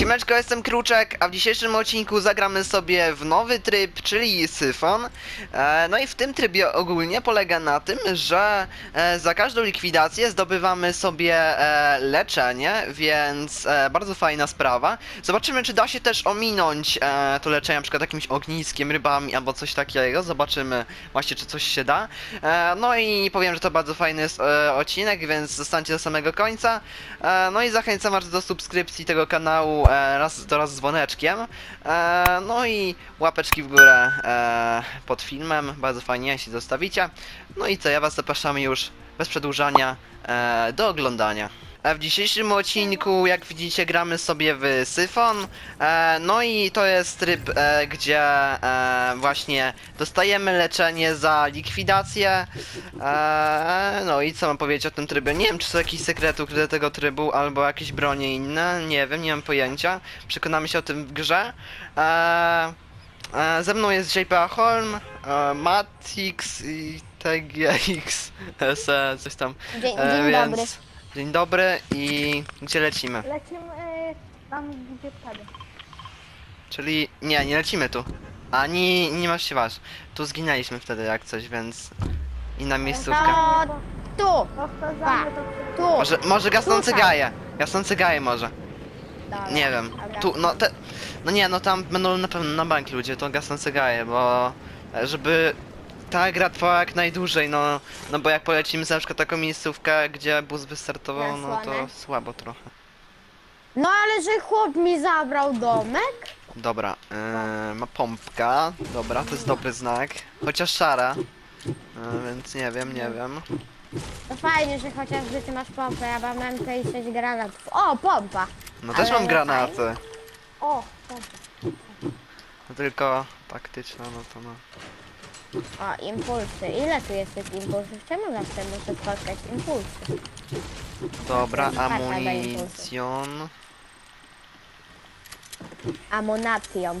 Siemeczko, jestem Kruczek, a w dzisiejszym odcinku zagramy sobie w nowy tryb, czyli Syfon. E, no i w tym trybie ogólnie polega na tym, że e, za każdą likwidację zdobywamy sobie e, leczenie, więc bardzo fajna sprawa. Zobaczymy, czy da się też ominąć to leczenie, przykład jakimś ogniskiem, rybami albo coś takiego. Zobaczymy właśnie, czy coś się da. No i powiem, że to bardzo fajny jest, odcinek, więc zostańcie do samego końca. No i zachęcam was do subskrypcji tego kanału e, raz, to raz z dzwoneczkiem. E, no i łapeczki w górę e, pod filmem, bardzo fajnie, jeśli zostawicie. No i co, ja was zapraszam już bez przedłużania e, do oglądania. E, W dzisiejszym odcinku, jak widzicie, gramy sobie w Syfon. E, no i to jest tryb, e, gdzie e, właśnie dostajemy leczenie za likwidację. E, no i co mam powiedzieć o tym trybie? Nie wiem, czy są jakieś sekrety ukryte tego trybu, albo jakieś bronie inne. Nie wiem, nie mam pojęcia. Przekonamy się o tym w grze. E, e, ze mną jest JPA Holm, e, Matix i TGX, SE, coś tam. Dzień, E, dzień więc- dobry. Dzień dobry i gdzie lecimy? Lecimy y, tam, gdzie wtedy. Czyli nie, nie lecimy tu. Ani nie masz się waż. Tu zginęliśmy wtedy jak coś, więc inna miejscówka. To tu, Powtarzamy to tu. Może, może gasnący Tutaj. gaje. Gasnący gaje może. Dobra, Nie wiem. dobra. Tu, no te. No nie, no tam będą na pewno na bank ludzie, to gasnący gaje, bo e, żeby ta gra trwała jak najdłużej, no, no bo jak polecimy na przykład taką miejscówkę, gdzie bus wystartował, no to słabo trochę. No ale że chłop mi zabrał domek? Dobra, yy, ma pompka, dobra, to jest dobry znak. Chociaż szara, yy, więc nie wiem, nie wiem. To fajnie, że chociażby ty masz pompę, ja mam MK i 6 granatów. O, pompa! No też Ale mam granaty, O, dobra. no tylko taktyczna, no to no. O, impulsy. Ile tu jest tych impulsów? Czemu zawsze muszę spotkać impulsy? Dobra, Karta amunicjon. Amonacją.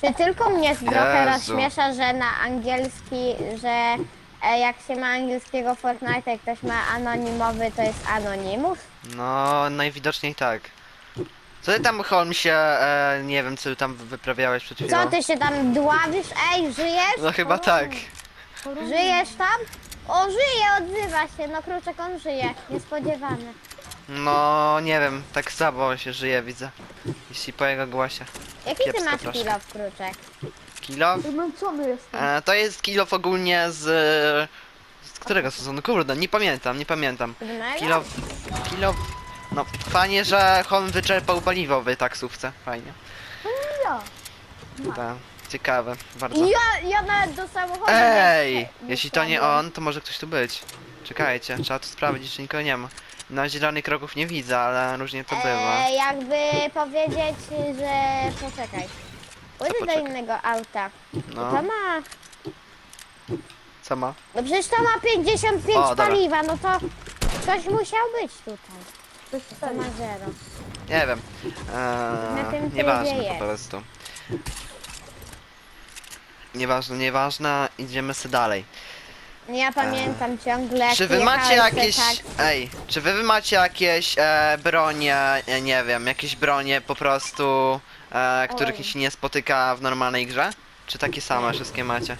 Czy tylko mnie trochę Jezu. rozśmiesza, że na angielski, że e, jak się ma angielskiego Fortnite, i ktoś ma anonimowy, to jest Anonymous? No, najwidoczniej tak. Co ty tam, Holmesie, e, nie wiem, co ty tam wyprawiałeś przed chwilą? Co ty się tam dławisz? Ej, żyjesz? No chyba tak. Żyjesz tam? O, żyje, odzywa się. No kruczek, on żyje. Niespodziewane. No, nie wiem, tak słabo się żyje, widzę. Jeśli po jego głosie. Jaki ty Kiepsko masz proszę. kilo w kruczek? Kilo? Zmęczony jestem. E, to jest kilof ogólnie z... Z którego sezonu? Kurde, nie pamiętam, nie pamiętam. Siódmego? Kilof... No, fajnie, że Holm wyczerpał paliwo w taksówce. Fajnie. Ja. Tak, ciekawe, bardzo. Ja, ja nawet do samochodu Ej! nie- Jeśli to nie wsiadłem. on, to może ktoś tu być. Czekajcie, trzeba tu sprawdzić, czy nikogo nie ma. Na zielonych kroków nie widzę, ale różnie to bywa. E, jakby powiedzieć, że poczekaj. Pójdę do poczekaj? innego auta. No, To ma. co ma? No przecież to ma 55 O, dobra. paliwa, no to ktoś musiał być tutaj. To ma zero. Nie wiem. Na tym Eee, trybie nieważne jest. po prostu. Nieważne, nieważne, idziemy sobie dalej. Ja pamiętam ciągle. jak Czy wy macie jakieś. Tak, Ej, czy wy macie jakieś e, bronie, e, nie wiem, jakieś bronie po prostu, e, których Oj. się nie spotyka w normalnej grze? Czy takie same wszystkie macie?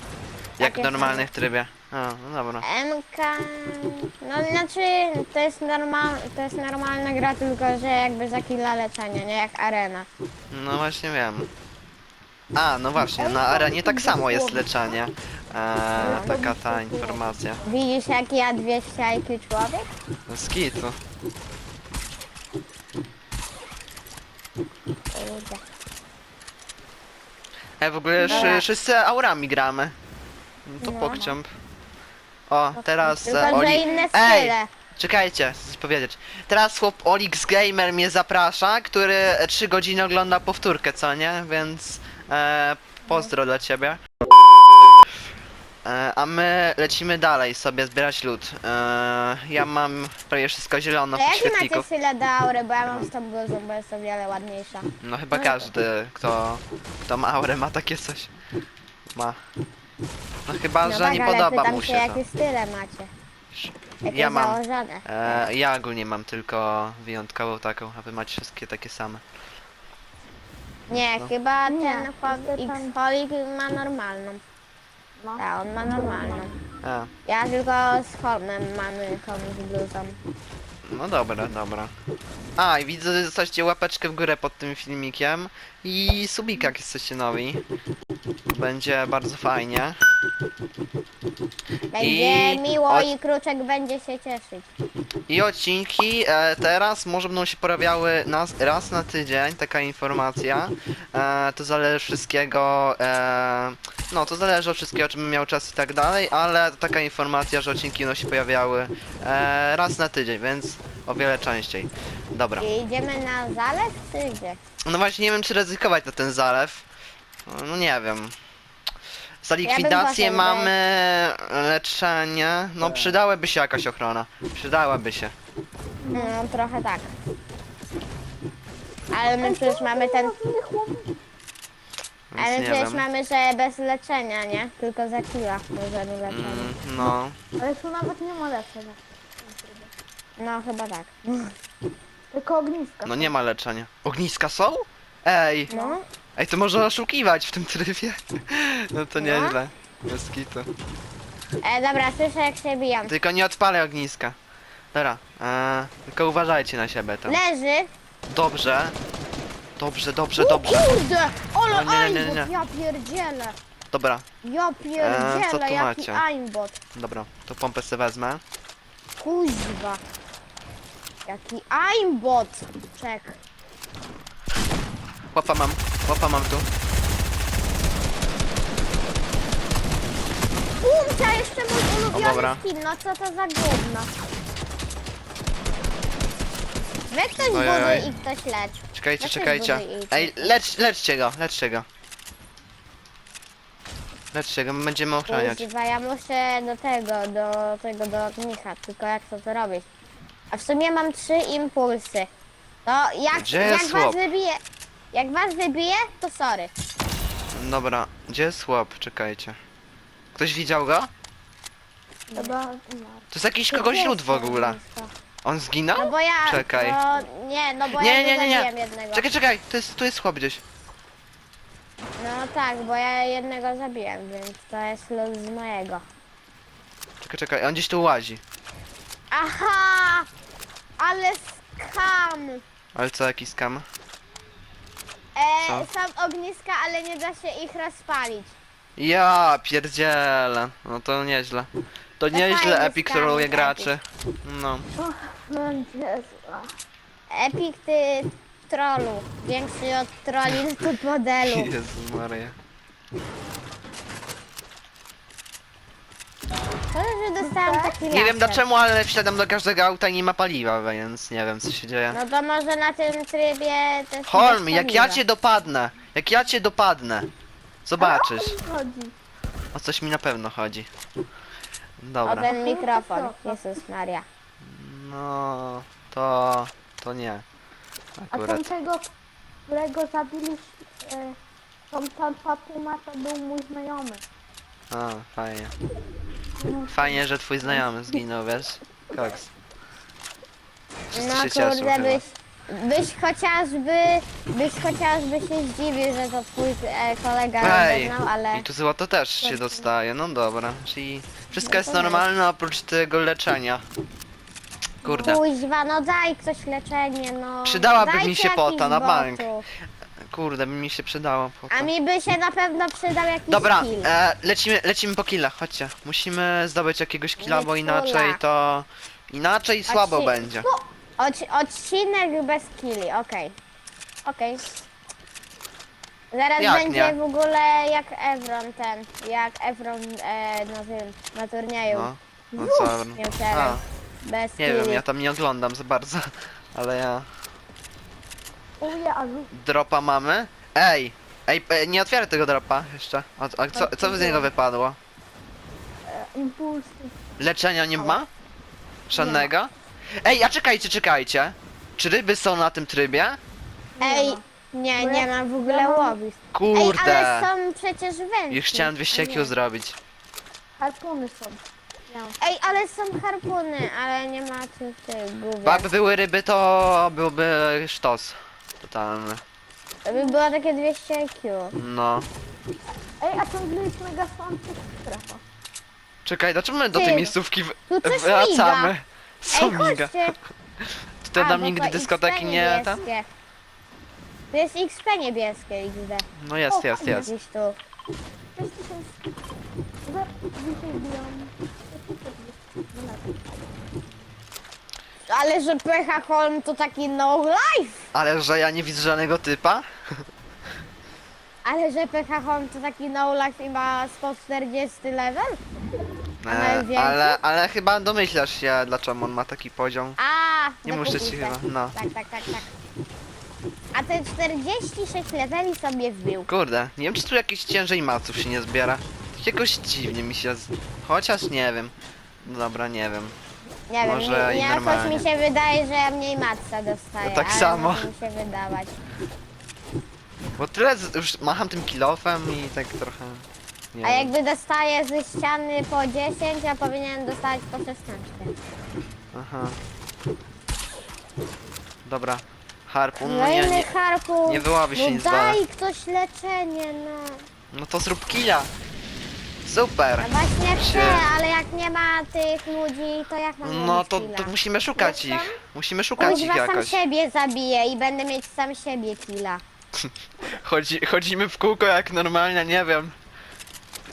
Jak w normalnych trybie? A, no dobra. MK. No znaczy to jest normal, to jest normalna gra, tylko że jakby za killa leczenia, nie jak arena. No właśnie wiem. A, no właśnie, na arenie tak samo jest leczenie. E, taka ta informacja. Widzisz jak ja 200 IQ człowiek? No skitu. Kurde. E, w ogóle Dobra. wszyscy aurami gramy. No to No. pokciąb. O, teraz Tylko, e, że Oli... inne Ej, style. czekajcie, chcę coś powiedzieć. Teraz chłop Olix Gamer mnie zaprasza, który 3 godziny ogląda powtórkę, co nie? Więc e, pozdro dla ciebie. E, a my lecimy dalej sobie zbierać lód. E, ja mam prawie wszystko zielono To jaki macie świetlików. do aury, bo ja mam z tą bluzą, bo jest o wiele ładniejsza. No chyba każdy, kto, kto ma aurę ma takie coś. Ma. No chyba, No że nie ale podoba pytam mu się się to. jakie style macie. Jakie Ja mam. założone. E, ja ogólnie mam tylko wyjątkową taką, a wy macie wszystkie takie same. Nie, no. chyba Nie, ten tam- X-Holik ma normalną. No. Tak, on ma normalną. A, Ja tylko z Holmem mamy tą z bluzą. No dobra, dobra. A, i widzę, że zostawcie łapeczkę w górę pod tym filmikiem i subika, jak jesteście nowi. Będzie bardzo fajnie. Będzie I miło od- i Kruczek będzie się cieszyć. I odcinki e, teraz może będą się pojawiały nas, raz na tydzień, taka informacja. E, to zależy wszystkiego, e, no to zależy od wszystkiego, czy bym miał czas i tak dalej, ale to taka informacja, że odcinki będą się pojawiały e, raz na tydzień, więc o wiele częściej. Dobra. I idziemy na zalew czy gdzie? No właśnie nie wiem, czy ryzykować na ten zalew. No nie wiem. Za likwidację poszedł, mamy leczenie. No przydałaby się jakaś ochrona. Przydałaby się. No trochę tak. Ale my przecież mamy ten. Więc Ale nie przecież wiem. mamy, że bez leczenia, nie? Tylko za killa możemy leczenie. Mm, no. Ale tu nawet nie ma leczenia. No chyba tak. Tylko ogniska. No nie ma leczenia. Ogniska są? Ej, No. ej, to można oszukiwać w tym trybie. No to No. nieźle. Bez kitu. E, dobra, słyszę jak się bijam. Tylko nie odpalaj ogniska. Dobra, e, tylko uważajcie na siebie tam. Leży. Dobrze. Dobrze, dobrze, O dobrze. kurde! Ole O, nie, nie, nie, aimbot, nie. ja pierdzielę. Dobra, Ja E, co pierdzielę, tu jaki macie? aimbot. dobra, to pompę sobie wezmę. Kuźwa. Jaki aimbot. Czek. Łapa mam, łapa mam tu. Umcia, jeszcze mój dobra. ulubiony skin, no co to za gówno. Weź ktoś Oj, oj, buduj oj. i ktoś lecz. Czekajcie, czekajcie. i- Ej, lecz, leczcie go, leczcie go. Leczcie go, my będziemy ochraniać. Kuźwa, ja muszę do tego, do tego, do ognicha, tylko jak to to robić? A w sumie mam trzy impulsy. No, jak, Gdzie jak jest was wybije, jak was wybije, to sorry. Dobra, gdzie jest chłop? Czekajcie. Ktoś widział go? To jest jakiś kogoś lud w ogóle. On No zginął? bo ja, Czekaj. No, nie, no bo Nie, ja nie, nie, nie. zabiłem jednego. Czekaj, czekaj, to jest, tu jest chłop gdzieś. No tak, bo ja jednego zabiłem, więc to jest lud z mojego. Czekaj, czekaj, on gdzieś tu łazi. Aha! Ale skam! Ale co, jaki skam? E, Co? są ogniska, ale nie da się ich rozpalić. Ja pierdzielę. No to nieźle. To nieźle fajny Epic skam, troluje Epic. graczy. No. Zła. Epic ty trollu. Większy od troli tym modelu. Jezus Maria. Że dostałam taki Nie wiem laser. dlaczego, ale wsiadam do każdego auta i nie ma paliwa, więc nie wiem co się dzieje. No to może na tym trybie też Holm, jak ja cię dopadnę, jak ja cię dopadnę, zobaczysz. Chodzi? O coś mi na pewno chodzi. O Dobra. ten mikrofon. Jezus Maria. No, to, to nie. A Akurat. tamtego, którego zabiliśmy, e, tą tam Fatuma, to był mój znajomy. A, fajnie. Fajnie, że twój znajomy zginął, wiesz? Koks. Wszyscy No cieszą kurde, chyba. byś, byś chociażby, byś chociażby się zdziwił, że to twój e, kolega Ej, rozeznał, ale... i tu złoto też się dostaje, no dobra. Czyli wszystko No jest normalne oprócz tego leczenia. Kurde. Kuźwa, no daj ktoś leczenie, no. Przydałaby Dajcie mi się pota na bank. botów. Kurde, mi się przydało. po to. A mi by się na pewno przydał jakiś Dobra, kill. e, lecimy, lecimy po killach, chodźcie. Musimy zdobyć jakiegoś killa, bo inaczej to... Inaczej słabo będzie. Odci odcinek bez killi, okej. Okej. Zaraz Jak będzie nie? w ogóle jak Evron ten, jak Evron e, na tym, na turnieju. No, no co? A, chciałem. Bez nie killi. wiem, ja tam nie oglądam za bardzo, ale ja... Uje, a wy- Dropa mamy? Ej! Ej, e, nie otwieraj tego dropa jeszcze. A, a co, co z niego wypadło? e, impulsy. Leczenia nie ma? Żadnego? Ej, a czekajcie, czekajcie. Czy ryby są na tym trybie? Ej, nie, nie ja- ma w ogóle mam- łowisk. Ej, Kurde! ale są przecież wędki. Już chciałem 200 Nie. IQ zrobić. Harpuny są. miał. Ej, ale są harpuny, ale nie ma tych tych główek. Jakby były ryby, to byłby sztos. Totalny. To by było takie 200 IQ. No. Ej, a ciągle jest mega słonce strefa. Czekaj, dlaczego my do tej miejscówki w- tu coś wracamy? miga. Co Ej, miga? chodźcie. To A, tam bo nigdy to dyskoteki XP nie tam? niebieskie. To jest XP niebieskie XD. No jest, jest, jest. Gdzieś tu. 6000. Za- Dzisiaj biją. Ale że PH Holm to taki no life. Ale że ja nie widzę żadnego typa? Ale że PH Holm to taki no life i ma 140 level? A E, ale, ale chyba domyślasz się, dlaczego on ma taki poziom. A, Nie do muszę ci chyba, no. Tak, tak, tak, tak. A te 46 leveli sobie wbił. Kurde, nie wiem czy tu jakiś ciężej maców się nie zbiera. Jakoś dziwnie mi się z... Chociaż nie wiem. No Dobra, nie wiem. Nie wiem, Może nie, i nie normalnie. mi się wydaje, że ja mniej matca dostaję. No tak ale samo. Może mi się wydawać. Bo tyle z... już macham tym kilofem i tak trochę... Nie A wiem. jakby dostaję ze ściany po 10, ja powinienem dostać po 16. Aha. Dobra. Harpun, no nie, Kolejny nie. harpun. nie wyławi się no nic daj bala. ktoś leczenie, no. No to zrób killa. Super. No właśnie chcę, Się- ale jak nie ma tych ludzi, to jak mam No robić to, killa? to musimy szukać ich. Musimy szukać ich Kuźwa sam jakoś. siebie zabiję i będę mieć sam siebie killa. Chodzi, chodzimy w kółko jak normalnie, nie wiem.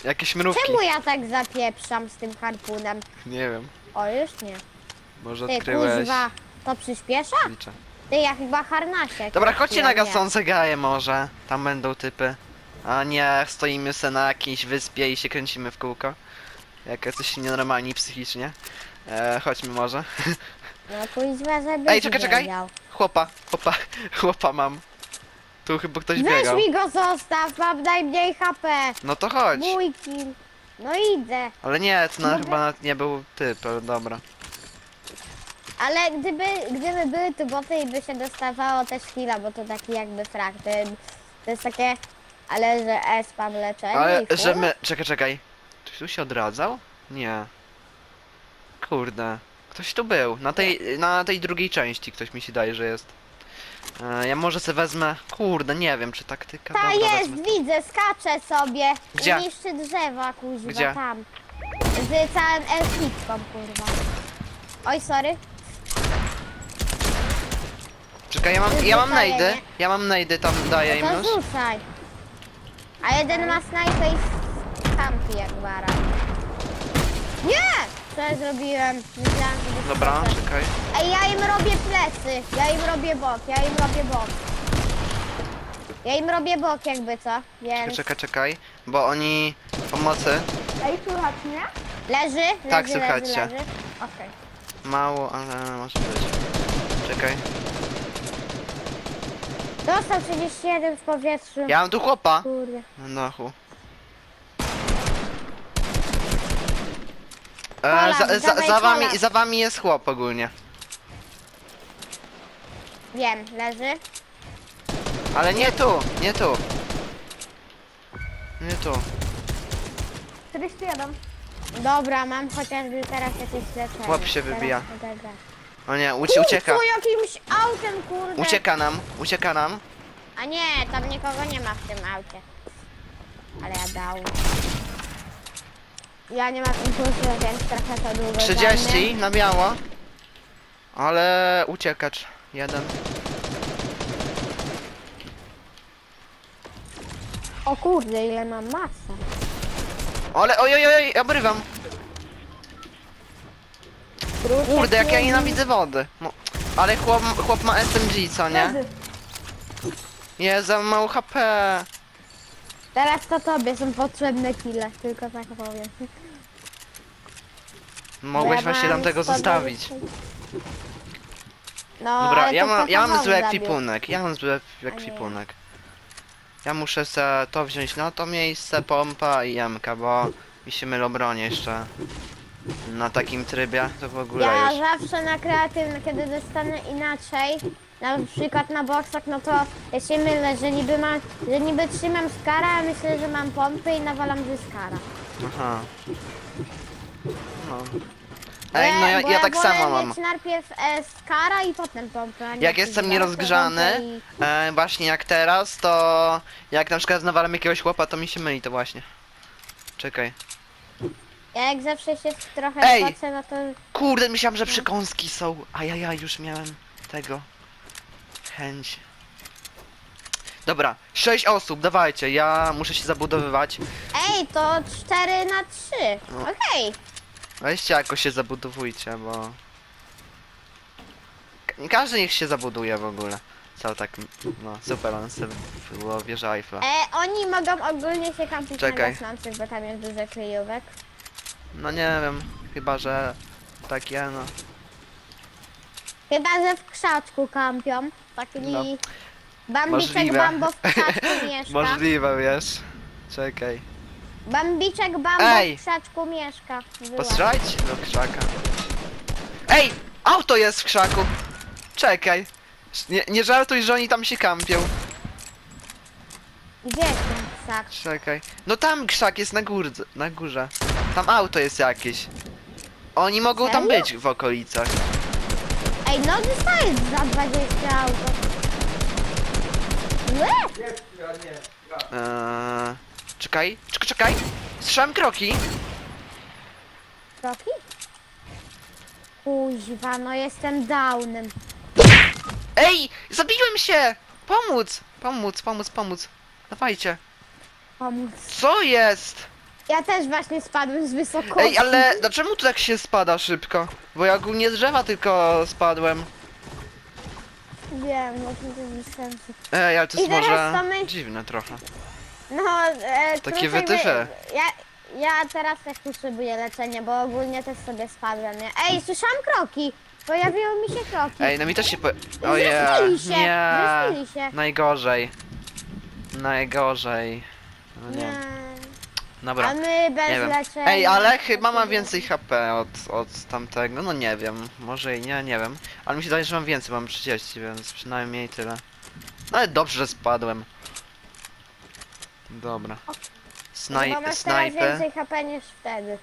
Jakieś mrówki. Czemu ja tak zapieprzam z tym harpunem? Nie wiem. O, już nie. Może Ty, odkryłeś. kuźwa, to przyspiesza? Liczę. Ty, ja chyba harnasie. Dobra, chodźcie na Ja nie. gasące gaje może. Tam będą typy. A nie, stoimy se na jakiejś wyspie i się kręcimy w kółko. Jak jesteś nienormalni psychicznie. E, chodźmy może. No kuźwa, żeby Ej, czekaj, czekaj. wiedział. Chłopa, chłopa, chłopa mam. Tu chyba ktoś Weź biegał. mi go zostaw, mam najmniej HP. No to chodź. Mój kill. No idę. Ale nie, to na, Mogę? chyba nawet nie był typ, ale dobra. Ale gdyby, gdyby były tu boty i by się dostawało też chwila, bo to taki jakby frag. To, to jest takie, ale że E spam leczenie Ale i że my. Czekaj, czekaj. Ktoś tu się odradzał? Nie. Kurde. Ktoś tu był. Na tej, na tej drugiej części ktoś mi się daje, że jest. E, ja może se wezmę. Kurde, nie wiem czy taktyka. Ta Dobra, jest, wezmę. widzę, skacze sobie Gdzie? i niszczy drzewa, kuźwa, Gdzie? tam. Z całym elfitką, kurwa. Oj, sorry. Czekaj, ja mam, ja mam najdy. Ja mam najdy, tam daję im No już. to rzucaj. A jeden ma snajpę i kampi jak bara. Nie! Co ja zrobiłem? Myślałam, że Dobra, czekaj. Ej, ja im robię plecy, ja im robię bok, ja im robię bok. Ja im robię bok jakby co, Czekaj, więc... czekaj, czekaj. Bo oni pomocy. Ej, słychać mnie? Leży, leży, Tak, leży, słychać cię. leży. Okej. Mało, ale może być. Czekaj. Dostał 31 w powietrzu. Ja mam tu chłopa. Kurde. Na dachu. Kola, E, za, za, dawaj za, wami, za wami jest chłop ogólnie. Wiem, leży. Ale nie tu, nie tu. Nie tu. 41. Dobra, mam chociażby teraz jakieś leczenie. Chłop się Teraz wybija. O nie, ucie, ucieka. Kurczę, jakimś autem, kurde. Ucieka nam, ucieka nam. A nie, tam nikogo nie ma w tym aucie. Ale ja dał. Ja nie mam impulsu, więc trochę to długo 30 na biało. Ale uciekacz. Jeden. O kurde, ile mam masa. Ale oj, oj, oj, obrywam. Kurde, jak ja nie nienawidzę wody. No, ale chłop, chłop ma SMG, co nie? Nie, za mało HP. Teraz to tobie są potrzebne kile, tylko tak powiem. Mogłeś właśnie mam tam tego 120. zostawić. No, Dobra, ale ja to mam, ja mam zły zabił. ekwipunek, ja mam zły ekwipunek. Ja muszę se to wziąć na to miejsce, pompa i jamka, bo mi się mylą jeszcze. Na takim trybie to w ogóle Ja już. zawsze na kreatywny, kiedy dostanę inaczej, na przykład na boksach, no to ja się mylę, że niby mam, że niby trzymam skara, a myślę, że mam pompy i nawalam ze skara. Aha. No. Ej, no ja, bo ja tak wolę samo mam. mieć najpierw e, skara i potem pompę. a nie Jak jestem nierozgrzany, pompę e, właśnie jak teraz, to jak na przykład nawalam jakiegoś chłopa, to mi się myli to właśnie. Czekaj. Ja jak zawsze się trochę Ej! no to... Kurde, myślałem, że przekąski są. A ja, ja już miałem tego. Chęć. Dobra, sześć osób, dawajcie, ja muszę się zabudowywać. Ej, to 4 na 3. No. Okej. Weźcie jakoś się zabudowujcie, bo... Ka- Każdy niech się zabuduje w ogóle. Co tak, no super, on sobie było wieża Eiffla. E, oni mogą ogólnie się kampić Czekaj. na gasnących, bo tam jest dużo kryjówek. No nie wiem, chyba że takie no. Chyba, że w krzaczku kampią. Taki No. bambiczek Możliwe. Bambo w krzaczku mieszka. Możliwe, wiesz. Czekaj. Bambiczek Bambo Ej! w krzaczku mieszka. Była. Postrzelajcie do krzaka. Ej! Auto jest w krzaku! Czekaj. Nie, nie żartuj, że oni tam się kampią. Gdzie jest ten krzak? Czekaj. No tam krzak jest na górze. Na górze. Tam auto jest jakieś. Oni mogą tam Serio? być w okolicach. Ej, no dostajesz za 20 auto. Le? Eee, czekaj, czekaj, czekaj. Słyszałem kroki. Kroki? Kuźwa, no jestem downem. Ej! Zabiłem się! Pomóc! Pomóc, pomóc, pomóc. Dawajcie. Pomóc. Co jest? Ja też właśnie spadłem z wysokości. Ej, ale dlaczego tu tak się spada szybko? Bo ja ogólnie z drzewa tylko spadłem. Wiem, no to jest bez sensu. Ej, ale to I jest teraz może to my- dziwne trochę. No, e, Takie krócej wytyfy. wy- Ja, ja teraz też potrzebuję leczenia, bo ogólnie też sobie spadłem, nie? Ej, słyszałam kroki! Pojawiły mi się kroki. Ej, no mi też się po... Ojej, się, nie. się. Najgorzej. Najgorzej. No nie. Nie. Dobra. A my bez Nie wiem. leczenia. Ej, ale chyba mam więcej HP od, od tamtego. No nie wiem. Może i nie, nie wiem. Ale mi się wydaje, że mam więcej, mam 30, więc przynajmniej tyle. No ale dobrze, że spadłem. Dobra. Bo Snaj masz teraz snajpy. więcej HP niż wtedy.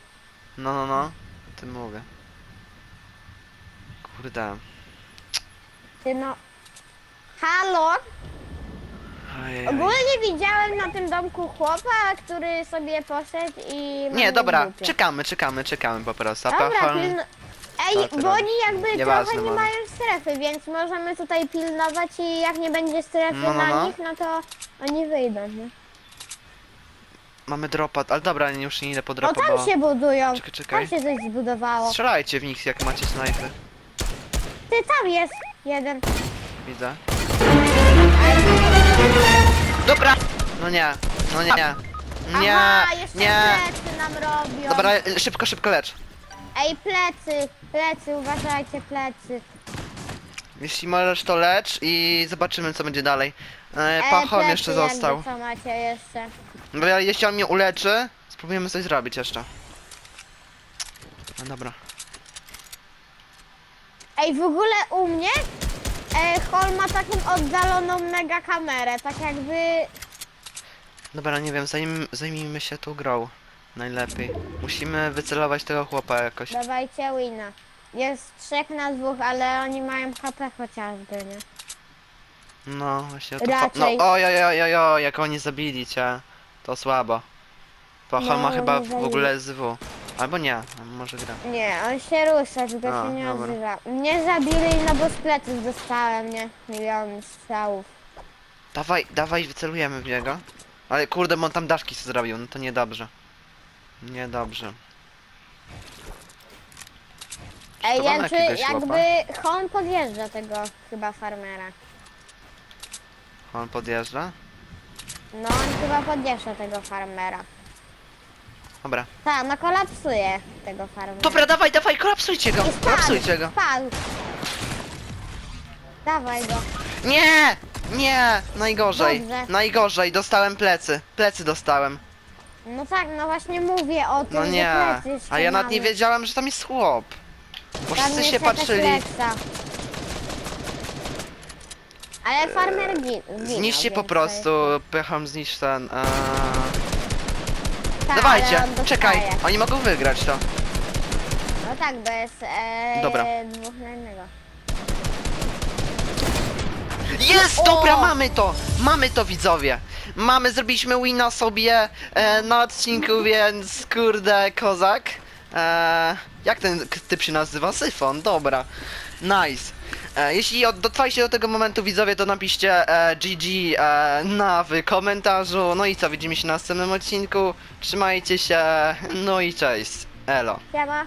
No, no, no. O tym mówię. Kurde. Ty no... Halo? Ojej. Ogólnie widziałem na tym domku chłopa, który sobie poszedł i... Nie, dobra, głupie. czekamy, czekamy, czekamy po prostu. A Dobra, Pachol- pilno... Co Ej, bo robisz? oni jakby Nieważne, trochę nie mają strefy, więc możemy tutaj pilnować i jak nie będzie strefy No, no, na no. nich, no to oni wyjdą, nie? Mamy dropa, ale dobra, nie już nie idę po O, dropa, tam bo... się budują. Czekaj, czekaj. Tam się coś zbudowało. Strzelajcie w nich, jak macie snajpy. Ty, tam jest jeden. Widzę. Dobra! No nie, no nie, nie. Nie, Aha, jeszcze nie. plecy nam robią. Dobra, szybko, szybko lecz. Ej, plecy, plecy, uważajcie, plecy. Jeśli możesz to lecz i zobaczymy co będzie dalej. E, Ej, Pachon plecy jeszcze jakby został. Co macie jeszcze? Bo ja, jeśli on mnie uleczy, spróbujemy coś zrobić jeszcze. No dobra. Ej, w ogóle u mnie e, Hall ma taką oddaloną mega kamerę, tak jakby... Dobra, nie wiem, zajm, zajmijmy się tą grą. Najlepiej. Musimy wycelować tego chłopa jakoś. Dawajcie wina. Jest trzech na dwóch, ale oni mają HP chociażby, nie? No, właśnie o to cho-. No oj, oj, oj, oj, oj, jak oni zabili cię. To słabo. Pachon No, ma chyba w ogóle SW. Albo nie, może gra. Nie, on się rusza, tylko A, się nie dobra. odzywa. Mnie zabili, no bo z pleców dostałem, nie? Milion strzałów. Dawaj, dawaj, wycelujemy w niego. Ale kurde, bo on tam daszki sobie zrobił, no to niedobrze. Niedobrze. Ej, To mamy jakby, jakiegoś jakby Hon podjeżdża tego chyba farmera. On podjeżdża. No, on chyba podjeżdża tego farmera. Dobra. Tak, no kolapsuje tego farmera. Dobra, dawaj, dawaj, kolapsujcie go! I spadł, Kolapsujcie go! Spadł. Dawaj go. Nie! Nie! Najgorzej. Dobrze. Najgorzej, dostałem plecy. Plecy dostałem. No tak, no właśnie mówię o tym, No że nie. plecy jeszcze A ja nawet nie mamy. wiedziałem, że tam jest chłop. Bo Tam wszyscy się jakaś patrzyli. Ale farmer gi- ginął. Zniszcie po więc prostu, pycham zniszcz ten. Eee... Tak, Dawajcie, ale on czekaj, oni mogą wygrać to. tak, bo jest e, Dobra. dwóch na jednego. Jest! O! Dobra, mamy to! Mamy to, widzowie! Mamy, zrobiliśmy wina sobie e, na odcinku, więc kurde, kozak. E, jak ten k- typ się nazywa? Syfon, dobra. Nice. E, jeśli od- dotrwaliście do tego momentu, widzowie, to napiszcie e, GG e, na w komentarzu. No i co, widzimy się na następnym odcinku. Trzymajcie się, no i cześć. Elo. Siema.